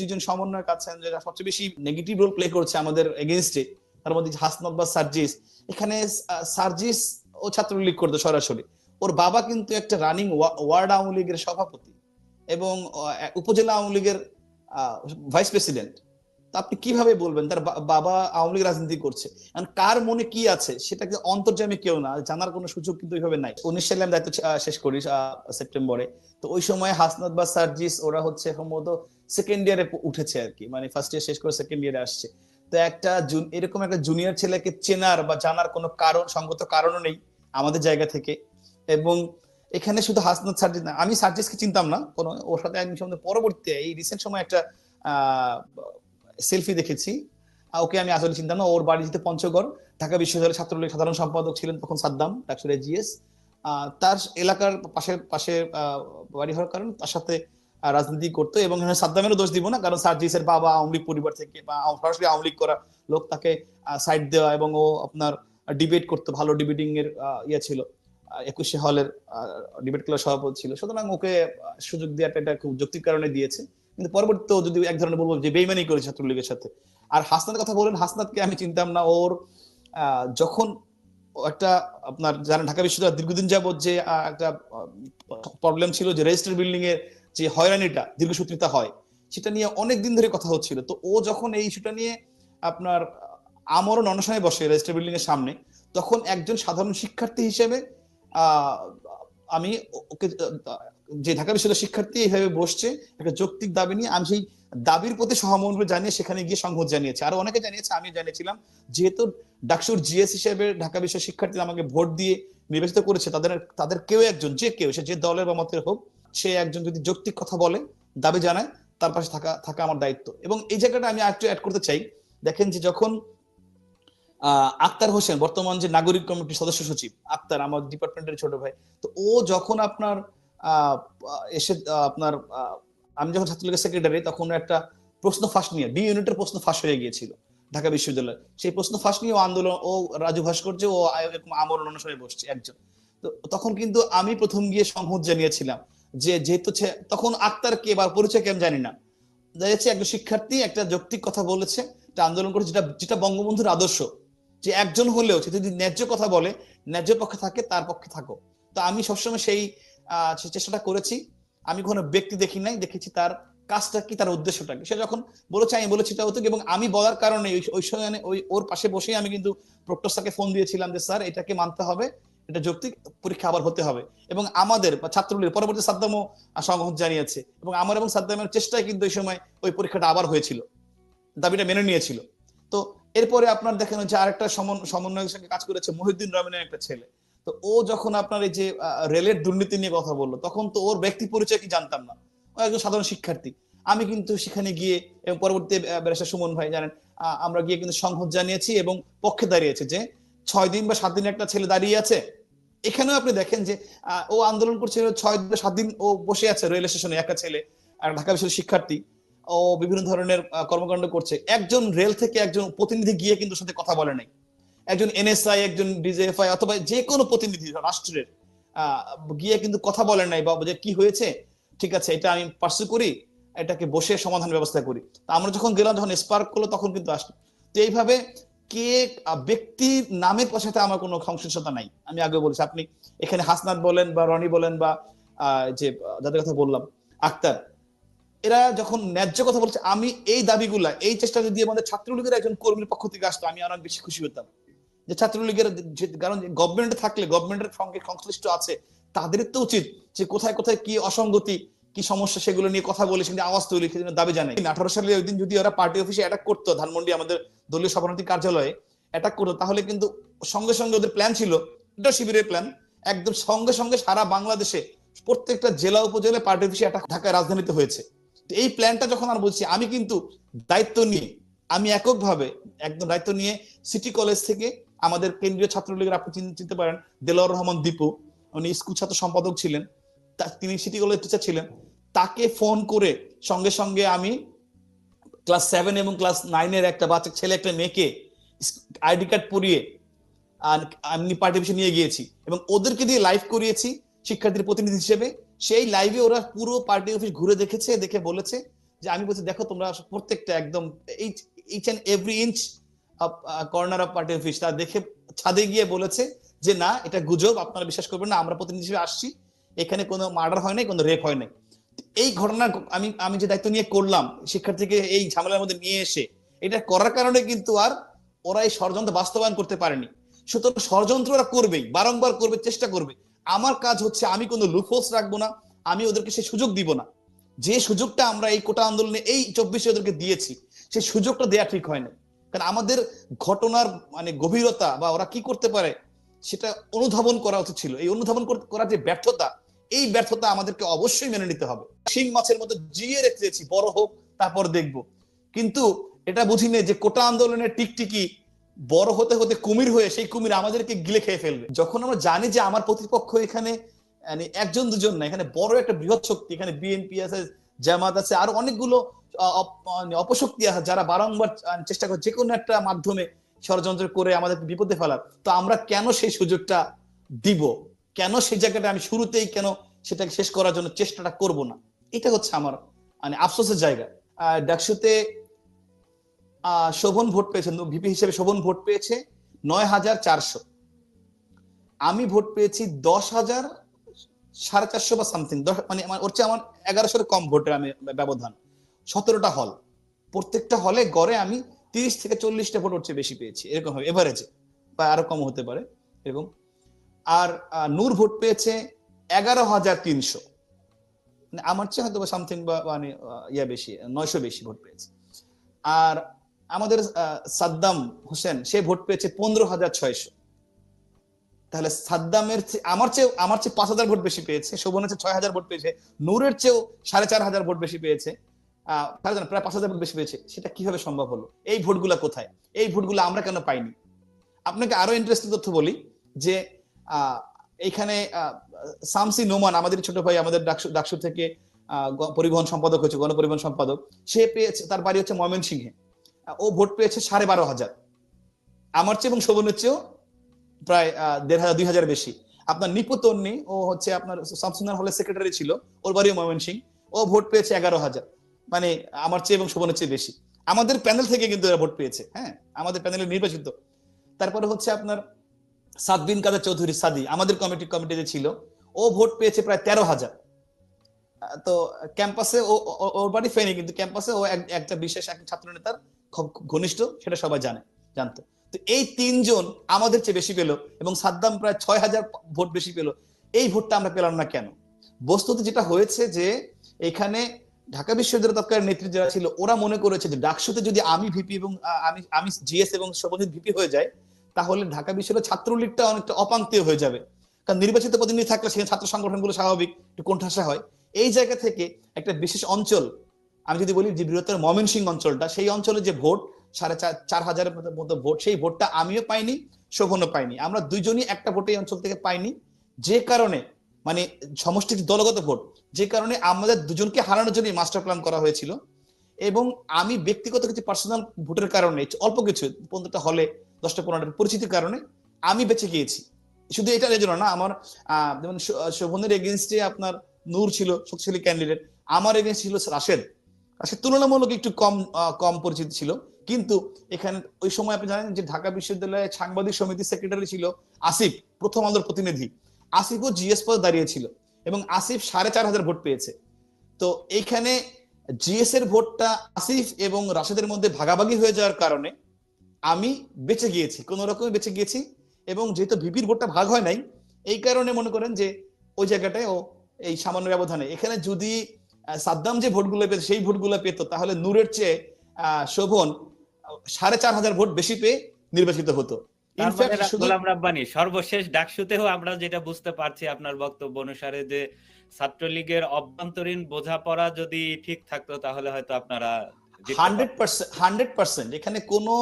দুজন সমন্বয়ক আছেন, যেটা সবচেয়ে বেশি নেগেটিভ রোল প্লে করছে আমাদের এগেনস্টে তার মধ্যে হাসনাত বা সার্জিস। এখানে সার্জিস ও ছাত্রলীগ করতো সরাসরি। ওর বাবা কিন্তু একটা রানিং ওয়ার্ড আওয়ামী লীগের সভাপতি এবং উপজেলা আওয়ামী লীগের ভাইস প্রেসিডেন্ট আপনি কীভাবে বলবেন? তার বাবা আওয়ামী লীগ রাজনীতি করছে। কার মনে কি আছে? সেটাকে অন্তর্জামী কেউ না, জানার কোনো সুযোগ কিন্তু ওইভাবে নাই। উনিশ সালে আমি দায়িত্ব শেষ করি সেপ্টেম্বরে। তো ওই সময় হাসনাত বা সার্জিস, ওরা হচ্ছে সম্ভবত সেকেন্ড ইয়ারে উঠেছে আর কি। মানে ফার্স্ট ইয়ার শেষ করে সেকেন্ড ইয়ারে আসছে। তো একটা এরকম একটা জুনিয়র ছেলেকে চেনার বা জানার কোনো কারণ, সঙ্গত কারণও নেই আমাদের জায়গা থেকে। এবং এখানে শুধু হাসনাত সার্জিস না, আমি সার্জিসকে চিনতাম না। কোনো ওর সাথে আমি সম্বন্ধে পরবর্তীতে, এই রিসেন্ট সময় একটা সেলফি দেখেছি। ওকে আমি আসলে চিন্তা না। ওর বাড়ি যেতে পঞ্চগড়। ঢাকা বিশ্ববিদ্যালয়ের ছাত্রলীগ সাধারণ সম্পাদক ছিলেন তখন সাদ্দাম, ডাক্তার জিএস তার এলাকার পাশে পাশে বাড়ি হওয়ার কারণে। তার সাথে রাজনীতি করতো এবং সাদ্দামেরও দোষ দিব না, কারণ সার্জিসের বাবা আওয়ামী লীগ পরিবার থেকে বা সরাসরি আওয়ামী লীগ করা লোক তাকে সাইড দেওয়া এবং ও আপনার ডিবেট করতো, ভালো ডিবেটিং এর ইয়ে ছিল। একুশে হলের ডিবেট ক্লাব সভাপতি ছিল। সুতরাং ওকে সুযোগ দেওয়াটা এটা খুব যৌক্তিক কারণে দিয়েছে। কিন্তু পরবর্তীতে যদি এক ধরনের বলব যে বেইমানি করে ছাত্রলীগের সাথে। আর হাসনাতের কথা বলেন হাসনাতকে আমি চিনতাম না, ওর যখন একটা আপনার জানেন ঢাকা বিশ্ববিদ্যালয় দীর্ঘদিন যাবত যে একটা প্রবলেম ছিল যে রেজিস্টার বিল্ডিং এর যে হয়রানিটা, দীর্ঘসূত্রিতা হয়, সেটা নিয়ে অনেক দিন ধরে কথা হচ্ছিল। তো ও যখন এই ইস্যুটা নিয়ে আপনার আমরণ অনশনে বসে রেজিস্টার বিল্ডিং এর সামনে, তখন একজন সাধারণ শিক্ষার্থী হিসেবে আমি ওকে, যে ঢাকা বিশ্ববিদ্যালয়ের শিক্ষার্থী এইভাবে বসছে, একটা যৌক্তিক দাবি নিয়ে আমি সেই দাবির প্রতি সহমর্ম জানিয়ে সেখানে গিয়ে সংহত জানিয়েছে। আর অনেকে জানিয়েছে আমি জানিয়েছিলাম, যেহেতু ডাকসুর জিএস হিসেবে ঢাকা বিশ্বের শিক্ষার্থীরা আমাকে ভোট দিয়ে নির্বাচিত করেছে, তাদের তাদের কেউ একজন, যে কেউ, সে যে দলের বা মতের হোক সে একজন যদি যৌক্তিক কথা বলে দাবি জানায় তার পাশে থাকা থাকা আমার দায়িত্ব। এবং এই জায়গাটা আমি একটু অ্যাড করতে চাই। দেখেন যে যখন আহ, আক্তার হোসেন বর্তমান যে নাগরিক কমিটির সদস্য সচিব আক্তার আমার ডিপার্টমেন্টের ছোট ভাই তো ও যখন আপনার এসে আপনার আমি যখন ছাত্রলীগের সেক্রেটারি তখন একটা প্রশ্ন ফাঁস নিয়ে বি ইউনিটের প্রশ্ন ফাঁস হয়ে গিয়েছিল ঢাকা বিশ্ববিদ্যালয়। সেই প্রশ্ন ফাঁস নিয়ে ও আন্দোলন ও রাজু ভাস্কর্য ও এরকম আমরণ অনুসারে বসছে একজন। তো তখন কিন্তু আমি প্রথম গিয়ে সংহত জানিয়েছিলাম যে যেহেতু তখন আক্তার কে বা পরিচয় আমি জানি না। যাচ্ছে একজন শিক্ষার্থী একটা যৌক্তিক কথা বলেছে, একটা আন্দোলন করেছে, যেটা যেটা বঙ্গবন্ধুর আদর্শ। যে একজন হলেও, সে যদি ন্যায্য কথা বলে, ন্যায্য পক্ষে থাকে, তার পক্ষে থাকো। তো আমি সবসময় সেই চেষ্টাটা করেছি। আমি কোনো ব্যক্তি দেখি নাই, দেখেছি তার কাজটা কি, তার উদ্দেশ্যটা কি। সে যখন বলেছে, আমি বলেছি এটা হতো এবং আমি বলার কারণে ওই- ওই সময় ওই, ওর পাশে বসেই আমি কিন্তু প্রক্টর স্যারকে ফোন দিয়েছিলাম যে, স্যার, এটাকে মানতে হবে। এটা যৌক্তিক পরীক্ষা আবার হতে হবে। এবং আমাদের বা ছাত্রলীগের পরবর্তী সাদ্দামও সংহত জানিয়েছে, এবং আমার এবং সাদ্দামের চেষ্টায় কিন্তু ওই সময় ওই পরীক্ষাটা আবার হয়েছিল। দাবিটা মেনে নিয়েছিল। তো এরপরে আপনার দেখেন যে আরেকটা সমন- সমন্বয়ের সঙ্গে কাজ করেছে মহিউদ্দিন রহমানের একটা ছেলে। তো ও যখন আপনার এই যে রেলের দুর্নীতি নিয়ে কথা বলল, তখন তো ওর ব্যক্তি পরিচয় কি জানতাম না। ও একজন সাধারণ শিক্ষার্থী। আমি কিন্তু সেখানে গিয়ে, এবং পরবর্তী ব্যারিস্টার সুমন ভাই জানেন আমরা গিয়ে কিন্তু সংহত জানিয়েছি এবং পক্ষে দাঁড়িয়েছে যে, ছয় দিন বা সাত দিন একটা ছেলে দাঁড়িয়ে আছে এখানেও আপনি দেখেন যে ও আন্দোলন করছিল ছয় সাত দিন ও বসে আছে রেল স্টেশনে একা ছেলে আর ঢাকা বিশ্ববিদ্যালয়ের শিক্ষার্থী। ও বিভিন্ন ধরনের কর্মকাণ্ড করছে। একজন রেল থেকে একজন প্রতিনিধি গিয়ে কিন্তু সাথে কথা বলে নাই। একজন এনএসআই, একজন ডিজেএফআই অথবা যে কোনো প্রতিনিধি, রাষ্ট্রের গিয়ে কিন্তু কথা বলে নাই বা যে কি হয়েছে, ঠিক আছে, এটা আমি পার্সু করি, এটাকে বসে সমাধান ব্যবস্থা করি। তা আমরা যখন গেলাম, যখন স্পার্ক করল, তখন কিন্তু আসলো। তো এইভাবে কে ব্যক্তির নামের সাথে আমার কোনো সংশ্লিষ্টতা নাই। আমি আগে বলেছি, আপনি এখানে হাসনাত বলেন বা রনি বলেন বা যে, যাদের কথা বললাম, আক্তার, এরা যখন ন্যায্য কথা বলছে, আমি এই দাবিগুলা, এই চেষ্টা যদি আমাদের ছাত্রলীগের একজন কর্মীর পক্ষ থেকে আসতো, আমি অনেক বেশি খুশি হতাম। যে ছাত্রলীগের কারণ গভর্নমেন্টে থাকলে গভর্নমেন্টের সঙ্গে সংশ্লিষ্ট আছে, তাদের তো উচিত যে কোথায় কোথায় কি অসঙ্গতি কি সমস্যা সেগুলো নিয়ে কথা বলে সেখানে আওয়াজ তৈরি সেজন্য দাবি জানাই। আঠারো সালে ওই দিন যদি ওরা পার্টি অফিসে অ্যাটাক করতো, ধানমন্ডি আমাদের দলীয় সভাপতি কার্যালয়ে অ্যাটাক করতো, তাহলে কিন্তু সঙ্গে সঙ্গে ওদের প্ল্যান ছিল, এটা শিবিরের প্ল্যান একদম সঙ্গে সঙ্গে সারা বাংলাদেশে প্রত্যেকটা জেলা উপজেলায় পার্টি অফিসে অ্যাটাক ঢাকা রাজধানীতে হয়েছে। এই প্ল্যানটা যখন আমরা বলছি, আমি কিন্তু দায়িত্ব নিয়ে, আমি এককভাবে একদম দায়িত্ব নিয়ে সিটি কলেজ থেকে আমাদের কেন্দ্রীয় ছাত্রলীগের আপনি চিন- চিনতে পারেন দেলোয়ার রহমান দীপু, উনি স্কুল ছাত্র সম্পাদক ছিলেন তিনি সিটি কলেজ টিচার ছিলেন। তাকে ফোন করে সঙ্গে সঙ্গে আমি ক্লাস সেভেন এবং ক্লাস নাইনের একটা বাচ্চা, ছেলে একটা মেয়েকে আইডি কার্ড পরিয়ে আমি পার্টি অফিসে নিয়ে গিয়েছি এবং ওদেরকে দিয়ে লাইভ করিয়েছি শিক্ষার্থীর প্রতিনিধি হিসেবে। সেই লাইভে ওরা পুরো পার্টি অফিস ঘুরে দেখেছে, দেখে বলেছে যে আমি বলছি, দেখো তোমরা প্রত্যেকটা একদম each and every inch corner of party office তা দেখে ছাদে গিয়ে বলেছে যে, না, এটা গুজব, আপনারা বিশ্বাস করবেন না, আমরা প্রতিনিধি হিসেবে আসছি। এখানে কোনো মার্ডার হয় নাই, কোনো রেপ হয় নাই। এই ঘটনা আমি আমি যে দায়িত্ব নিয়ে করলাম, শিক্ষার্থীকে এই ঝামেলার মধ্যে নিয়ে এসে, এটা করার কারণে কিন্তু আর ওরা এই ষড়যন্ত্র বাস্তবায়ন করতে পারেনি। সুতরাং ষড়যন্ত্র ওরা করবেই, বারংবার করবে, চেষ্টা করবে। আমার কাজ হচ্ছে আমি কোনো লুফোস রাখব না, আমি ওদেরকে সেই সুযোগ দিব না। যে সুযোগটা আমরা এই কোটা আন্দোলনে, এই চব্বিশে ওদেরকে দিয়েছি সেই সুযোগটা দেয়া ঠিক হয় না কারণ আমাদের ঘটনার মানে গভীরতা বা ওরা কি করতে পারে, সেটা অনুধাবন করা উচিত ছিল। এই অনুধাবন কর- করার যে ব্যর্থতা এই ব্যর্থতা আমাদেরকে অবশ্যই মেনে নিতে হবে। শিং মাছের মতো জিয়ে রেখেছি, বড় হোক, তারপর দেখব। কিন্তু এটা বুঝি যে কোটা আন্দোলনের টিকটিকি বড় হতে হতে কুমির হয়ে সেই কুমির আমাদেরকে গিলে খেয়ে ফেলবে। যখন আমরা জানি যে আমার প্রতিপক্ষ এখানে মানে একজন, দুজন না, এখানে বড় একটা বৃহৎ শক্তি, এখানে বিএনপি আছে জামাত আছে, আর অনেকগুলো মানে অপশক্তি আছে যারা বারংবার চেষ্টা করে যে কোনো একটা মাধ্যমে ষড়যন্ত্র করে আমাদের বিপদে ফেলার। তো আমরা কেন সেই সুযোগটা দিব? কেন সেই জায়গাটা আমি শুরুতেই কেন সেটাকে শেষ করার জন্য চেষ্টাটা করব না? এটা হচ্ছে আমার মানে আফসোসের জায়গা। ডাকসুতে শোভন ভোট পেয়েছে ভিপি হিসেবে শোভন ভোট পেয়েছে নয় হাজার চারশো। আমি ভোট পেয়েছি দশ হাজার সাড়ে চারশো বা সামথিং মানে আমার- ওর চেয়ে আমার এগারোশোর কম ভোটের আমি ব্যবধান। সতেরোটা হল প্রত্যেকটা হলে গড়ে আমি তিরিশ থেকে চল্লিশটা ভোট ওর চেয়ে বেশি পেয়েছি, এরকম হবে এভারেজে বা আরও কম হতে পারে, এরকম। আর নূর ভোট পেয়েছে এগারো হাজার তিনশো। মানে আমার চেয়ে হয়তো সামথিং বা মানে ইয়া বেশি, নয়শো বেশি ভোট পেয়েছে। আর আমাদের সাদ্দাম হোসেন, সে ভোট পেয়েছে পনেরো হাজার ছয়শো। তাহলে সাদ্দামের আমার চেয়ে আমার চেয়ে পাঁচ হাজার ভোট বেশি পেয়েছে, শোভনের চেয়ে ছয় হাজার ভোট পেয়েছে, নূরের চেয়েও সাড়ে চার হাজার ভোট বেশি পেয়েছে প্রায় পাঁচ হাজার ভোট বেশি পেয়েছে, সেটা কীভাবে সম্ভব হলো? এই ভোটগুলা কোথায়? এই ভোটগুলো আমরা কেন পাইনি? আপনাকে আরও ইন্টারেস্টিং তথ্য বলি যে আহ, এইখানে সামসি নোমান আমাদের ছোট ভাই আমাদের ডাকসু থেকে পরিবহন সম্পাদক হয়েছে গণপরিবহন সম্পাদক। সে পেয়েছে তার বাড়ি হচ্ছে ময়মনসিংহে। ও ভোট পেয়েছে সাড়ে বারো হাজার। আমার চেয়ে এবং শোভনের চেয়েও প্রায় দেড় হাজার দুই হাজার বেশি। আপনার নিপুতন্নি ও হচ্ছে আপনার শামসুন্নার হলের সেক্রেটারি ছিল ওর বাড়িও ময়মনসিং ও ভোট পেয়েছে এগারো হাজার। মানে আমার চেয়ে এবং শোভনের চেয়ে বেশি। আমাদের প্যানেল থেকে কিন্তু এরা ভোট পেয়েছে হ্যাঁ? আমাদের প্যানেলে নির্বাচিত। তারপরে হচ্ছে আপনার সাদবিন কাদের চৌধুরী, সাদি, আমাদের কমিটি কমিটিতে ছিল। ও ভোট পেয়েছে প্রায় তেরো হাজার। তো ক্যাম্পাসে ও ওর বাড়ি ফেনি, কিন্তু ক্যাম্পাসে ও একটা বিশেষ এক ছাত্র নেতার খুব ঘনিষ্ঠ, সেটা সবাই জানে, জানতো। তো এই তিনজন আমাদের চেয়ে বেশি পেল এবং সাদ্দাম প্রায় ছয় হাজার ভোট বেশি পেল। এই ভোটটা আমরা পেলাম না কেন? বস্তুত যেটা হয়েছে যে এখানে ঢাকা বিশ্ববিদ্যালয়ের তৎকালীন নেত্রী যারা ছিল, ওরা মনে করেছে যে ডাকসুতে যদি আমি ভিপি এবং আমি আমি জিএস এবং শোভজিৎ ভিপি হয়ে যায় তাহলে ঢাকা বিশ্ববিদ্যালয় ছাত্রলীগটা অনেকটা অপাঙ্ক্তীয় হয়ে যাবে। কারণ নির্বাচিত প্রতিনিধি থাকলে সেখানে ছাত্র সংগঠনগুলো স্বাভাবিক, একটু কোণঠাসা হয়। এই জায়গা থেকে একটা বিশেষ অঞ্চল, আমি যদি বলি যে বৃহত্তর ময়মনসিংহ অঞ্চলটা, সেই অঞ্চলে যে ভোট, সাড়ে চার হাজারের মতো- ভোট, সেই ভোটটা আমিও পাইনি, শোভনও পাইনি। আমরা দুইজনই একটা ভোট এই অঞ্চল থেকে পাইনি। যে কারণে মানে সমষ্টি দলগত ভোট, যে কারণে আমাদের দুজনকে হারানোর জন্য মাস্টার প্ল্যান করা হয়েছিল। এবং আমি ব্যক্তিগত কিছু পার্সোনাল ভোটের কারণে, অল্প কিছু, পনেরোটা হলে দশটা পনেরোটা পরিচিতির কারণে আমি বেঁচে গিয়েছি। শুধু এটা জন্য না, আমার যেমন শোভনের এগেনস্টে আপনার নূর ছিল, শক্তিশালী ক্যান্ডিডেট আমার এগেনস্ট ছিল রাশেদ। রাশেদ তুলনামূলক একটু কম কম পরিচিত ছিল। কিন্তু এখানে ওই সময় আপনি জানেন যে ঢাকা বিশ্ববিদ্যালয়ের সাংবাদিক সমিতির সেক্রেটারি ছিল আসিফ, প্রথম আলোর প্রতিনিধি। আসিফও জিএস পদে দাঁড়িয়েছিল এবং আসিফ সাড়ে চার হাজার ভোট পেয়েছে। তো এইখানে জিএস এর ভোটটা আসিফ এবং রাশেদের মধ্যে ভাগাভাগি হয়ে যাওয়ার কারণে আমি বেঁচে গিয়েছি কোন রকমে বেঁচে গিয়েছি এবং যেহেতু ভিপির ভোটটা ভাগ হয় নাই এই কারণে মনে করেন যে ওই জায়গাটায় ও এই সামান্য ব্যবধানে। এখানে যদি সাদ্দাম যে ভোটগুলো পেত সেই ভোটগুলো পেত তাহলে নূরের চেয়ে শোভন সাড়ে চার হাজার ভোট বেশি পেয়ে নির্বাচিত হতো। গোলাম রাব্বানি সর্বশেষ ডাকসুতেও আমরা যেটা বুঝতে পারছি আপনার বক্তব্য অনুসারে যে ছাত্রলীগের অভ্যন্তরীণ বোঝাপড়া যদি ঠিক থাকতো তাহলে হয়তো আপনারা হান্ড্রেড পার্সেন্ট হান্ড্রেড পার্সেন্ট, এখানে কোনো,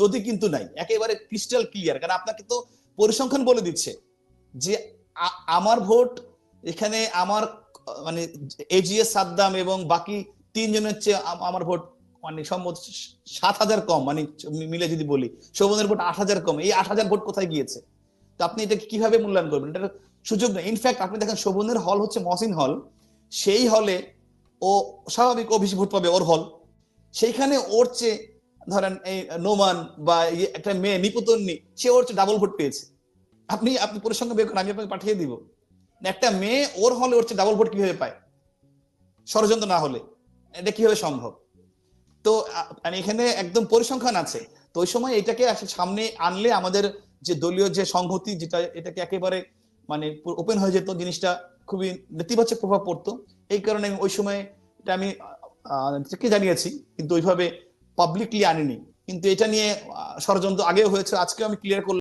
যদি কিন্তু নাই, একেবারে ক্রিস্টাল ক্লিয়ার কারণ আপনাকে তো পরিসংখ্যান বলে দিচ্ছে যে আমার ভোট, এখানে আমার মানে এজিএস সাদ্দাম এবং বাকি তিনজনের চেয়ে আমার ভোট মানে সম্ভবত সাত হাজার কম মানে মিলে যদি বলি, শোভনের ভোট আট হাজার কম, এই আট হাজার ভোট কোথায় গিয়েছে? তো আপনি এটাকে কীভাবে মূল্যায়ন করবেন? এটা সুযোগ নেই। ইনফ্যাক্ট আপনি দেখেন শোভনের হল হচ্ছে মহসিন হল সেই হলে ও স্বাভাবিক ও ভোট পাবে ওর হল সেইখানে ওর চেয়ে, ধরেন এই নোমান বা একটা মেয়ে নিপুতন্নি, সে ওর চেয়ে ডাবল ভোট পেয়েছে। আপনি আপনি পরিসংখ্যান বের করেন, আমি আপনাকে পাঠিয়ে দিব। একটা মেয়ে ওর হলে ওর চেয়ে ডাবল ভোট কীভাবে পায়? ষড়যন্ত্র না হলে। এটা কীভাবে সম্ভব? তো মানে এখানে একদম পরিসংখ্যান আছে। তো ওই সময় এটাকে সামনে আনলে আমাদের যে দলীয় যে সংহতি, যেটা এটাকে একেবারে মানে ওপেন হয়ে যেত, জিনিসটা খুবই নেতিবাচক প্রভাব পড়তো। এই কারণে ওই সময় এটা আমি কে জানিয়েছি, কিন্তু ওইভাবে পাবলিকলি আনিনি। কিন্তু এটা নিয়ে ষড়যন্ত্র আগেও হয়েছে আজকে আমি ক্লিয়ার করলাম।